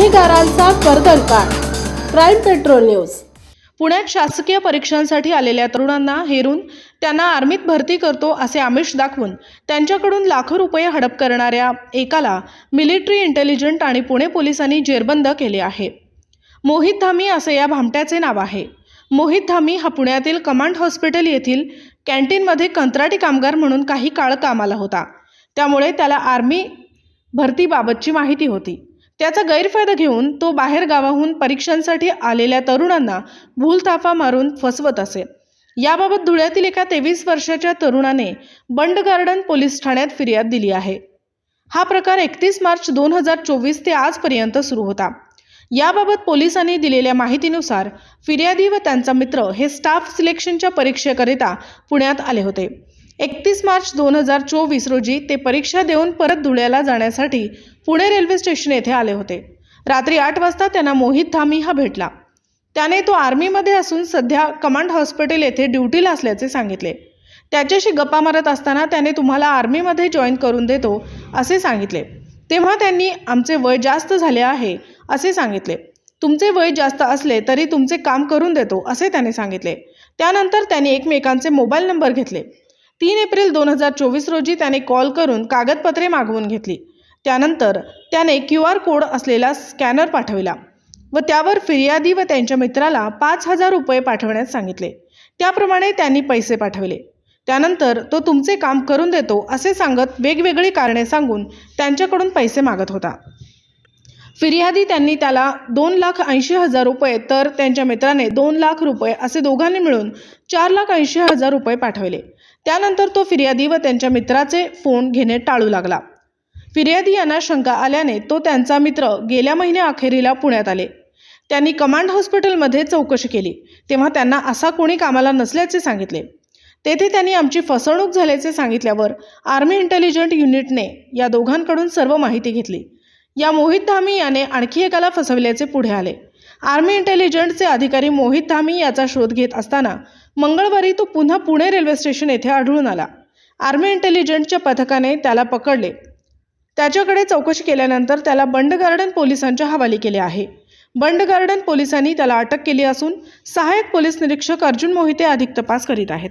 गुन्हेगारांचा कर्दनकाळ crime patrol news. पुण्यात शासकीय परीक्षांसाठी आलेल्या तरुणांना हेरून त्यांना आर्मीत भरती करतो असे आमिष दाखवून त्यांच्याकडून लाखो रुपये हडप करणाऱ्या एकाला मिलिटरी इंटेलिजंट आणि पुणे पोलिसांनी जेरबंद केले आहे. मोहित धामी असे या भामट्याचे नाव आहे. मोहित धामी हा पुण्यातील कमांड हॉस्पिटल येथील कॅन्टीनमध्ये कंत्राटी कामगार म्हणून काही काळ कामाला होता. त्यामुळे त्याला आर्मी भरतीबाबतची माहिती होती. त्याचा गैरफायदा घेऊन तो बाहेर गावाहून परीक्षांसाठी आलेल्या तरुणांना भूलथाफा मारून फसवत असे. याबाबत धुळ्यातील एका तेवीस वर्षाच्या तरुणाने बंड गार्डन पोलीस ठाण्यात फिर्याद दिली आहे. हा प्रकार एकतीस मार्च दोन हजार चोवीस ते आजपर्यंत सुरू होता. याबाबत पोलिसांनी दिलेल्या माहितीनुसार फिर्यादी व त्यांचा मित्र हे स्टाफ सिलेक्शनच्या परीक्षेकरिता पुण्यात आले होते. एकतीस मार्च दोन हजार चोवीस रोजी ते परीक्षा देऊन परत धुळ्याला जाण्यासाठी पुणे रेल्वे स्टेशन येथे आले होते. रात्री आठ वाजता त्यांना मोहित धामी हा भेटला. त्याने तो आर्मीमध्ये असून सध्या कमांड हॉस्पिटल येथे ड्युटीला असल्याचे सांगितले. त्याच्याशी गप्पा मारत असताना त्याने तुम्हाला आर्मीमध्ये जॉईन करून देतो असे सांगितले. तेव्हा त्यांनी आमचे वय जास्त झाले आहे असे सांगितले. तुमचे वय जास्त असले तरी तुमचे काम करून देतो असे त्याने सांगितले. त्यानंतर त्यांनी एकमेकांचे मोबाईल नंबर घेतले. तीन एप्रिल दोन हजार चोवीस रोजी त्याने कॉल करून कागदपत्रे मागवून घेतली. त्यानंतर त्याने क्यू आर कोड असलेला स्कॅनर पाठविला व त्यावर फिर्यादी व त्यांच्या मित्राला पाच हजार रुपये पाठवण्यास सांगितले. त्याप्रमाणे त्यांनी पैसे पाठवले. त्यानंतर तो तुमचे काम करून देतो असे सांगत वेगवेगळी कारणे सांगून त्यांच्याकडून पैसे मागत होता. फिर्यादी त्यांनी त्याला दोन लाख ऐंशी हजार रुपये तर त्यांच्या मित्राने दोन लाख रुपये असे दोघांनी मिळून चार लाख ऐंशी हजार रुपये पाठवले. त्यानंतर तो फिर्यादी व त्यांच्या मित्राचे फोन घेणे टाळू लागला. फिर्यादी यांना शंका आल्याने तो त्यांचा मित्र गेल्या महिन्या अखेरीला पुण्यात आले. त्यांनी कमांड हॉस्पिटलमध्ये चौकशी केली. तेव्हा त्यांना असा कोणी कामाला नसल्याचे सांगितले. तेथे त्यांनी आमची फसवणूक झाल्याचे सांगितल्यावर आर्मी इंटेलिजंट युनिटने या दोघांकडून सर्व माहिती घेतली. या मोहित धामी याने आणखी एकाला फसविल्याचे पुढे आले. आर्मी इंटेलिजंटचे अधिकारी मोहित धामी याचा शोध घेत असताना मंगळवारी तो पुन्हा पुणे रेल्वे स्टेशन येथे आढळून आला. आर्मी इंटेलिजंटच्या पथकाने त्याला पकडले. त्याच्याकडे चौकशी केल्यानंतर त्याला बंड गार्डन पोलिसांच्या हवाली केले आहे. बंड गार्डन पोलिसांनी त्याला अटक केली असून सहाय्यक पोलीस निरीक्षक अर्जुन मोहिते अधिक तपास करीत आहेत.